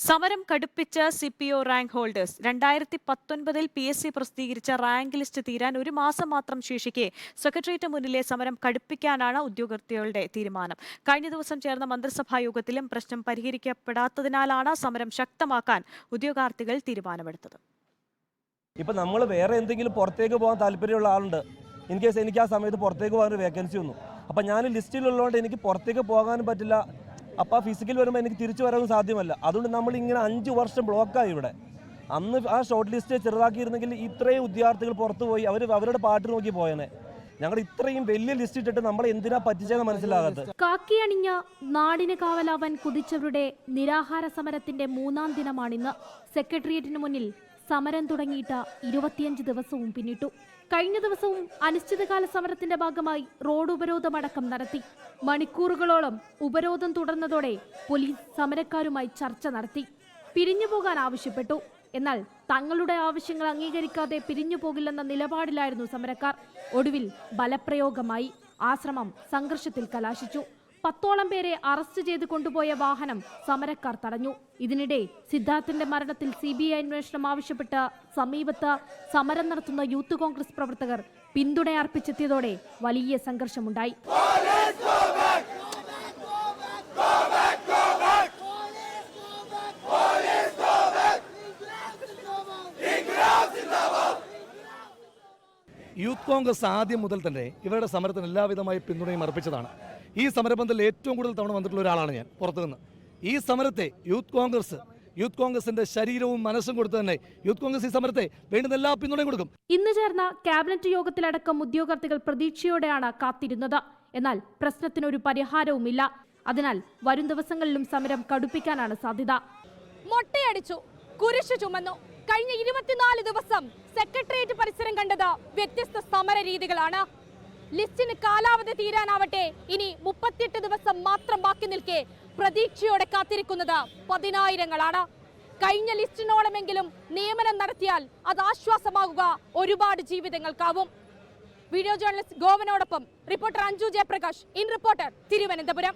സമരം കടുപ്പിച്ച C P O rank holders രണ്ടായിരത്തി പത്തൊൻപതിൽ പി എസ് സി പ്രസിദ്ധീകരിച്ച റാങ്ക് ലിസ്റ്റ് തീരാൻ ഒരു മാസം മാത്രം ശേഷിക്കെ സെക്രട്ടേറിയറ്റ് മുന്നിലെ സമരം കടുപ്പിക്കാനാണ് ഉദ്യോഗാർത്ഥികളുടെ തീരുമാനം. കഴിഞ്ഞ ദിവസം ചേർന്ന മന്ത്രിസഭാ യോഗത്തിലും പ്രശ്നം പരിഹരിക്കപ്പെടാത്തതിനാലാണ് സമരം ശക്തമാക്കാൻ ഉദ്യോഗാർത്ഥികൾ തീരുമാനമെടുത്തത്. ഇപ്പം നമ്മൾ വേറെ എന്തെങ്കിലും പുറത്തേക്ക് പോകാൻ താല്പര്യമുള്ള ആളുണ്ട്. ഇൻ കേസ് എനിക്ക് ആ സമയത്ത് പുറത്തേക്ക് പോകാൻ ഒരു വേക്കൻസി വന്നു. അപ്പം ഞാൻ ലിസ്റ്റിലുള്ളതുകൊണ്ട് എനിക്ക് പുറത്തേക്ക് പോകാനും പറ്റില്ല. അപ്പോൾ ആ ഫിസിക്കൽ വരുമ്പോൾ എനിക്ക് തിരിച്ചു വരാനും സാധ്യമല്ല. അതുകൊണ്ട് നമ്മൾ ഇങ്ങനെ അഞ്ച് വർഷം ബ്ലോക്കായി ഇവിടെ. അന്ന് ആ ഷോർട്ട് ലിസ്റ്റ് ചെറുതാക്കിയിരുന്നെങ്കിൽ ഇത്രയും വിദ്യാർത്ഥികൾ പുറത്തു പോയി അവർ അവരുടെ പാട്ട് നോക്കി പോയനെ. ഞങ്ങൾ ഇത്രയും വലിയ ലിസ്റ്റ് ഇട്ടിട്ട് നമ്മളെ എന്തിനാ പറ്റിച്ചതെന്ന് മനസ്സിലാകാത്തത്. കാക്കിയണിഞ്ഞ നാടിന് കാവലാവാൻ കുതിച്ചവരുടെ നിരാഹാര സമരത്തിന്റെ മൂന്നാം ദിനമാണിന്ന്. സെക്രട്ടേറിയറ്റിന് മുന്നിൽ സമരം തുടങ്ങിയിട്ട് ഇരുപത്തിയഞ്ച് ദിവസവും പിന്നിട്ടു. കഴിഞ്ഞ ദിവസവും അനിശ്ചിതകാല സമരത്തിന്റെ ഭാഗമായി റോഡ് ഉപരോധമടക്കം നടത്തി. മണിക്കൂറുകളോളം ഉപരോധം തുടർന്നതോടെ പോലീസ് സമരക്കാരുമായി ചർച്ച നടത്തി. പിരിഞ്ഞു പോകാൻ ആവശ്യപ്പെട്ടു. എന്നാൽ തങ്ങളുടെ ആവശ്യങ്ങൾ അംഗീകരിക്കാതെ പിരിഞ്ഞു പോകില്ലെന്ന നിലപാടിലായിരുന്നു സമരക്കാർ. ഒടുവിൽ ബലപ്രയോഗമായി. ആശ്രമം സംഘർഷത്തിൽ കലാശിച്ചു. പത്തോളം പേരെ അറസ്റ്റ് ചെയ്ത് കൊണ്ടുപോയ വാഹനം സമരക്കാർ തടഞ്ഞു. ഇതിനിടെ സിദ്ധാർത്ഥിന്റെ മരണത്തിൽ സി ബി ഐ അന്വേഷണം ആവശ്യപ്പെട്ട് സമീപത്ത് സമരം നടത്തുന്ന യൂത്ത് കോൺഗ്രസ് പ്രവർത്തകർ പിന്തുണ അർപ്പിച്ചെത്തിയതോടെ വലിയ സംഘർഷമുണ്ടായി. യൂത്ത് കോൺഗ്രസ് ആദ്യം മുതൽ തന്നെ ഇവരുടെ സമരത്തിന് എല്ലാവിധമായ പിന്തുണയും അർപ്പിച്ചതാണ്. ഈ സമരബന്ധത്തിൽ ഏറ്റവും കൂടുതൽ തവണ വന്നിട്ടുള്ള ഒരാളാണ് ഞാൻ പുറത്തു നിന്ന്. ഈ സമരത്തെ യൂത്ത് കോൺഗ്രസ് യൂത്ത് കോൺഗ്രസിന്റെ ശരീരവും മനസ്സും കൊടുത്ത് തന്നെ യൂത്ത് കോൺഗ്രസ് ഈ സമരത്തെ വേണ്ടുന്ന എല്ലാ പിന്തുണയും കൊടുക്കും. ഇന്ന് ചേർന്ന ക്യാബിനറ്റ് യോഗത്തിലടക്കം ഉദ്യോഗാർത്ഥികൾ പ്രതീക്ഷയോടെയാണ് കാത്തിരുന്നത്. എന്നാൽ പ്രശ്നത്തിനൊരു പരിഹാരവുമില്ല. അതിനാൽ വരും ദിവസങ്ങളിലും സമരം കടുപ്പിക്കാനാണ് സാധ്യത. മൊട്ടയടിച്ചു കുരിശു ചുമന്നു. കഴിഞ്ഞ ഇരുപത്തിനാല് ദിവസം സെക്രട്ടേറിയറ്റ് പരിസരം കണ്ടത് വ്യത്യസ്ത സമര രീതികളാണ് ലിസ്റ്റിന് കാലാവധി തീരാനാവട്ടെ. ഇനി മുപ്പത്തിയെട്ട് ദിവസം മാത്രം ബാക്കി നിൽക്കെ പ്രതീക്ഷയോടെ കാത്തിരിക്കുന്നത് പതിനായിരങ്ങളാണ്. കഴിഞ്ഞ ലിസ്റ്റിനോളമെങ്കിലും നിയമനം നടത്തിയാൽ അത് ആശ്വാസമാകുക ഒരുപാട് ജീവിതങ്ങൾക്കാവും. Video journalist ഗോവനോടൊപ്പം reporter Anju Jayaprakash in reporter Thiruvananthapuram.